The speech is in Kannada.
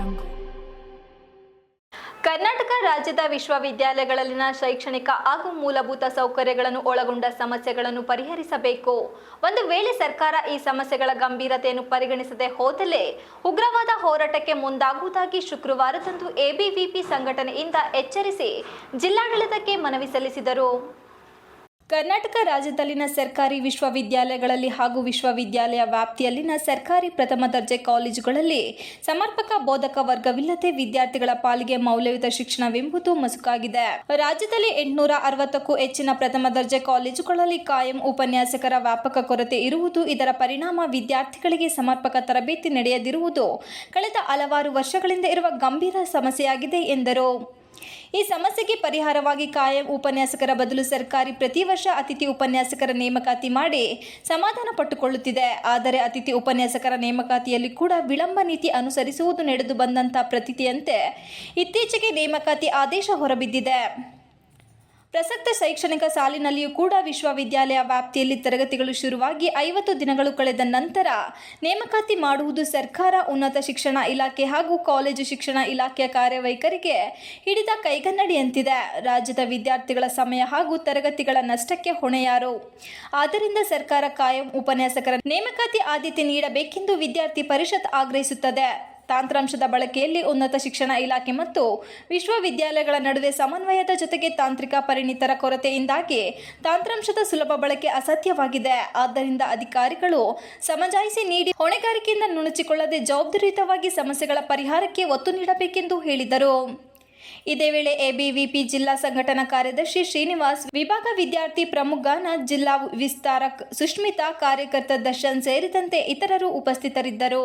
ಜಂಗು ಕರ್ನಾಟಕ ರಾಜ್ಯದ ವಿಶ್ವವಿದ್ಯಾಲಯಗಳಲ್ಲಿನ ಶೈಕ್ಷಣಿಕ ಹಾಗೂ ಮೂಲಭೂತ ಸೌಕರ್ಯಗಳನ್ನು ಒಳಗೊಂಡ ಸಮಸ್ಯೆಗಳನ್ನು ಪರಿಹರಿಸಬೇಕು. ಒಂದು ವೇಳೆ ಸರ್ಕಾರ ಈ ಸಮಸ್ಯೆಗಳ ಗಂಭೀರತೆಯನ್ನು ಪರಿಗಣಿಸದೆ ಹೋದಲ್ಲೇ ಉಗ್ರವಾದ ಹೋರಾಟಕ್ಕೆ ಮುಂದಾಗುವುದಾಗಿ ಶುಕ್ರವಾರದಂದು ಎಬಿವಿಪಿ ಸಂಘಟನೆಯಿಂದ ಎಚ್ಚರಿಸಿ ಜಿಲ್ಲಾಡಳಿತಕ್ಕೆ ಮನವಿ ಸಲ್ಲಿಸಿದರು. ಕರ್ನಾಟಕ ರಾಜ್ಯದಲ್ಲಿನ ಸರ್ಕಾರಿ ವಿಶ್ವವಿದ್ಯಾಲಯಗಳಲ್ಲಿ ಹಾಗೂ ವಿಶ್ವವಿದ್ಯಾಲಯ ವ್ಯಾಪ್ತಿಯಲ್ಲಿನ ಸರ್ಕಾರಿ ಪ್ರಥಮ ದರ್ಜೆ ಕಾಲೇಜುಗಳಲ್ಲಿ ಸಮರ್ಪಕ ಬೋಧಕ ವರ್ಗವಿಲ್ಲದೆ ವಿದ್ಯಾರ್ಥಿಗಳ ಪಾಲಿಗೆ ಮೌಲ್ಯಯುತ ಶಿಕ್ಷಣವೆಂಬುದು ಮಸುಕಾಗಿದೆ. ರಾಜ್ಯದಲ್ಲಿ ಎಂಟುನೂರ ಅರವತ್ತಕ್ಕೂ ಹೆಚ್ಚಿನ ಪ್ರಥಮ ದರ್ಜೆ ಕಾಲೇಜುಗಳಲ್ಲಿ ಕಾಯಂ ಉಪನ್ಯಾಸಕರ ವ್ಯಾಪಕ ಕೊರತೆ ಇರುವುದು, ಇದರ ಪರಿಣಾಮ ವಿದ್ಯಾರ್ಥಿಗಳಿಗೆ ಸಮರ್ಪಕ ತರಬೇತಿ ನಡೆಯದಿರುವುದು. ಕಳೆದ ಹಲವಾರು ವರ್ಷಗಳಿಂದ ಇರುವ ಗಂಭೀರ ಸಮಸ್ಯೆಯಾಗಿದೆ ಎಂದರು. ಈ ಸಮಸ್ಯೆಗೆ ಪರಿಹಾರವಾಗಿ ಕಾಯಂ ಉಪನ್ಯಾಸಕರ ಬದಲು ಸರ್ಕಾರಿ ಪ್ರತಿ ವರ್ಷ ಅತಿಥಿ ಉಪನ್ಯಾಸಕರ ನೇಮಕಾತಿ ಮಾಡಿ ಸಮಾಧಾನ ಪಟ್ಟುಕೊಳ್ಳುತ್ತಿದೆ. ಆದರೆ ಅತಿಥಿ ಉಪನ್ಯಾಸಕರ ನೇಮಕಾತಿಯಲ್ಲಿ ಕೂಡ ವಿಳಂಬ ನೀತಿ ಅನುಸರಿಸುವುದು ನಡೆದು ಬಂದಂಥ ಪ್ರತೀತಿಯಂತೆ ಇತ್ತೀಚೆಗೆ ನೇಮಕಾತಿ ಆದೇಶ ಹೊರಬಿದ್ದಿದೆ. ಪ್ರಸಕ್ತ ಶೈಕ್ಷಣಿಕ ಸಾಲಿನಲ್ಲಿಯೂ ಕೂಡ ವಿಶ್ವವಿದ್ಯಾಲಯ ವ್ಯಾಪ್ತಿಯಲ್ಲಿ ತರಗತಿಗಳು ಶುರುವಾಗಿ ಐವತ್ತು ದಿನಗಳು ಕಳೆದ ನಂತರ ನೇಮಕಾತಿ ಮಾಡುವುದು ಸರ್ಕಾರ ಉನ್ನತ ಶಿಕ್ಷಣ ಇಲಾಖೆ ಹಾಗೂ ಕಾಲೇಜು ಶಿಕ್ಷಣ ಇಲಾಖೆಯ ಕಾರ್ಯವೈಖರಿಗೆ ಹಿಡಿದ ಕೈಗನ್ನಡಿಯಂತಿದೆ. ರಾಜ್ಯದ ವಿದ್ಯಾರ್ಥಿಗಳ ಸಮಯ ಹಾಗೂ ತರಗತಿಗಳ ನಷ್ಟಕ್ಕೆ ಹೊಣೆಯಾರು. ಆದ್ದರಿಂದ ಸರ್ಕಾರ ಕಾಯಂ ಉಪನ್ಯಾಸಕರ ನೇಮಕಾತಿ ಆದ್ಯತೆ ನೀಡಬೇಕೆಂದು ವಿದ್ಯಾರ್ಥಿ ಪರಿಷತ್ ಆಗ್ರಹಿಸುತ್ತದೆ. ತಾಂತ್ರಾಂಶದ ಬಳಕೆಯಲ್ಲಿ ಉನ್ನತ ಶಿಕ್ಷಣ ಇಲಾಖೆ ಮತ್ತು ವಿಶ್ವವಿದ್ಯಾಲಯಗಳ ನಡುವೆ ಸಮನ್ವಯದ ಜೊತೆಗೆ ತಾಂತ್ರಿಕ ಪರಿಣಿತರ ಕೊರತೆಯಿಂದಾಗಿ ತಾಂತ್ರಾಂಶದ ಸುಲಭ ಬಳಕೆ ಅಸಾಧ್ಯವಾಗಿದೆ ಆದ್ದರಿಂದ ಅಧಿಕಾರಿಗಳು ಸಮಜಾಯಿಸಿ ನೀಡಿ ಹೊಣೆಗಾರಿಕೆಯಿಂದ ನುಣುಚಿಕೊಳ್ಳದೆ ಜವಾಬ್ದಾರಿಯುತವಾಗಿ ಸಮಸ್ಯೆಗಳ ಪರಿಹಾರಕ್ಕೆ ಒತ್ತು ನೀಡಬೇಕೆಂದು ಹೇಳಿದರು. ಇದೇ ವೇಳೆ ಎಬಿವಿಪಿ ಜಿಲ್ಲಾ ಸಂಘಟನಾ ಕಾರ್ಯದರ್ಶಿ ಶ್ರೀನಿವಾಸ್, ವಿಭಾಗ ವಿದ್ಯಾರ್ಥಿ ಪ್ರಮುಖಾನ ಜಿಲ್ಲಾ ವಿಸ್ತಾರಕ್ ಸುಷ್ಮಿತಾ, ಕಾರ್ಯಕರ್ತ ದರ್ಶನ್ ಸೇರಿದಂತೆ ಇತರರು ಉಪಸ್ಥಿತರಿದ್ದರು.